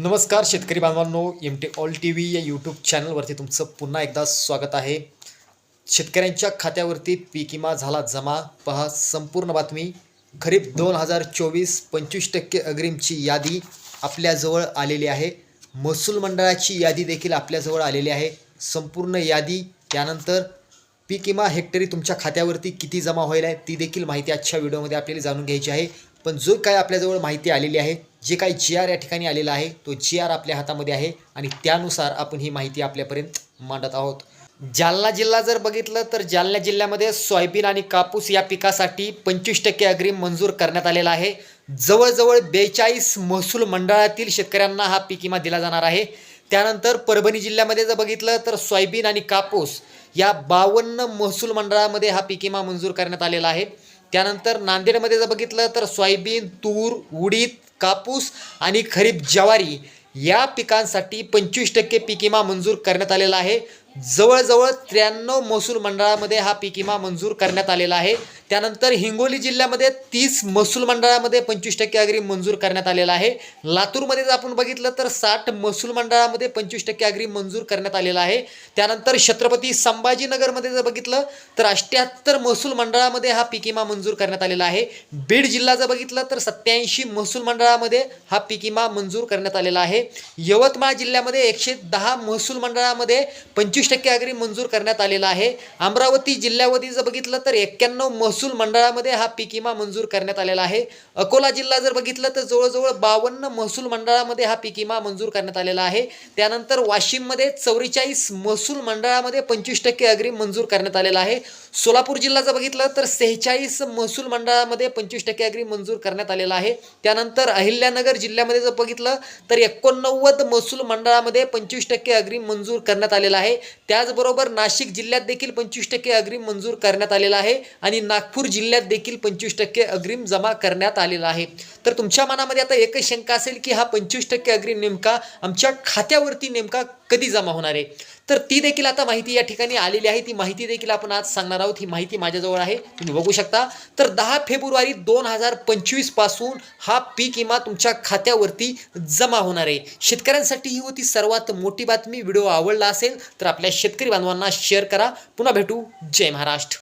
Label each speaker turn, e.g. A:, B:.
A: नमस्कार शेतकरी बांधवांनो M T all T V या यूट्यूब चॅनलवरती तुमचं पुन्हा एकदा स्वागत आहे. शेतकऱ्यांच्या खात्यावरती पीक विमा झाला जमा. पहा संपूर्ण बातमी. खरीप दोन हजार चोवीस पंचवीस टक्के अग्रिमची यादी आपल्याजवळ आलेली आहे. महसूल मंडळाची यादी देखील आपल्याजवळ आलेली आहे. संपूर्ण यादी त्यानंतर पीक विमा हेक्टरी तुमच्या खात्यावरती किती जमा व्हायला आहे ती देखील माहिती आजच्या व्हिडिओमध्ये आपल्याला जाणून घ्यायची आहे. पण जो काय आपल्याजवळ माहिती आलेली आहे जे काही जी आर या ठिकाणी आलेला आहे तो जी आर आपल्या हातामध्ये आहे आणि त्यानुसार आपण ही माहिती आपल्यापर्यंत मांडत आहोत. जालना जिल्हा जर बघितलं तर जालना जिल्ह्यामध्ये सोयाबीन आणि कापूस या पिकासाठी पंचवीस टक्के अग्रिम मंजूर करण्यात आलेला आहे. जवळजवळ बेचाळीस महसूल मंडळातील शेतकऱ्यांना हा पीक विमा दिला जाणार आहे. त्यानंतर परभणी जिल्ह्यामध्ये जर बघितलं तर सोयाबीन आणि कापूस या बावन्न महसूल मंडळामध्ये हा पीक विमा मंजूर करण्यात आलेला आहे. त्यानंतर नांदेडमध्ये जर बघितलं तर सोयाबीन तूर उडीद कापूस आणि खरीप ज्वारी या पिकांसाठी पंचवीस टक्के पीक विमा मंजूर करण्यात आलेला आहे. जवळजवळ त्र्याण्णव महसूल मंडळामध्ये हा पीक विमा मंजूर करण्यात आलेला आहे. त्यानंतर हिंगोली जिल्ह्यामध्ये तीस महसूल मंडळामध्ये पंचवीस टक्के अग्रिम मंजूर करण्यात आलेला आहे. लातूरमध्ये जर आपण बघितलं तर साठ महसूल मंडळामध्ये पंचवीस टक्के अग्रिम मंजूर करण्यात आलेला आहे. त्यानंतर छत्रपती संभाजीनगरमध्ये जर बघितलं तर अठ्ठ्याहत्तर महसूल मंडळामध्ये हा पीक विमा मंजूर करण्यात आलेला आहे. बीड जिल्हा जर बघितलं तर सत्याऐंशी महसूल मंडळामध्ये हा पीक विमा मंजूर करण्यात आलेला आहे. यवतमाळ जिल्ह्यामध्ये एकशे दहा महसूल मंडळामध्ये पंचवीस टक्के अग्रिम मंजूर करण्यात आलेला आहे. अमरावती जिल्ह्यामध्ये जर बघितलं तर एक्क्याण्णव महसूल मंडळामध्ये हा पीक विमा मंजूर करण्यात आलेला आहे. अकोला जिल्हा जर बघितलं तर जवळजवळ बावन्न महसूल मंडळामध्ये हा पीक विमा मंजूर करण्यात आलेला आहे. त्यानंतर वाशिममध्ये चौवेचाळीस महसूल मंडळामध्ये पंचवीस टक्के अग्रिम मंजूर करण्यात आलेला आहे. सोलापूर जिल्हा जर बघितलं तर सेहेचाळीस महसूल मंडळामध्ये पंचवीस टक्के अग्रिम मंजूर करण्यात आलेला आहे. त्यानंतर अहिल्यानगर जिल्ह्यामध्ये जर बघितलं तर एकोणनव्वद महसूल मंडळामध्ये पंचवीस टक्के अग्रिम मंजूर करण्यात आलेला आहे. त्याचबरोबर नाशिक जिल्ह्यात देखील पंचवीस टक्के अग्रिम मंजूर करण्यात आलेला आहे आणि नागपूर जिल्ह्यात देखील पंचवीस टक्के अग्रिम जमा करण्यात आलेला आहे. तर तुमच्या मनामध्ये आता एकच शंका असेल की हा पंचवीस टक्के अग्रिम नेमका आमच्या खात्यावरती नेमका कधी जमा होणार आहे? तर ती देखील आता माहिती या ठिकाणी आलेली आहे. ती माहिती देखील आपण आज सांगणार आहोत. ही माहिती माझ्याजवळ आहे. तुम्ही बघू शकता. तर दहा फेब्रुवारी दोन हजार पंचवीसपासून हा पीक विमा तुमच्या खात्यावरती जमा होणार आहे. शेतकऱ्यांसाठी ही होती सर्वात मोठी बातमी. व्हिडिओ आवडला असेल तर आपल्या शेतकरी बांधवांना शेअर करा. पुन्हा भेटू. जय महाराष्ट्र.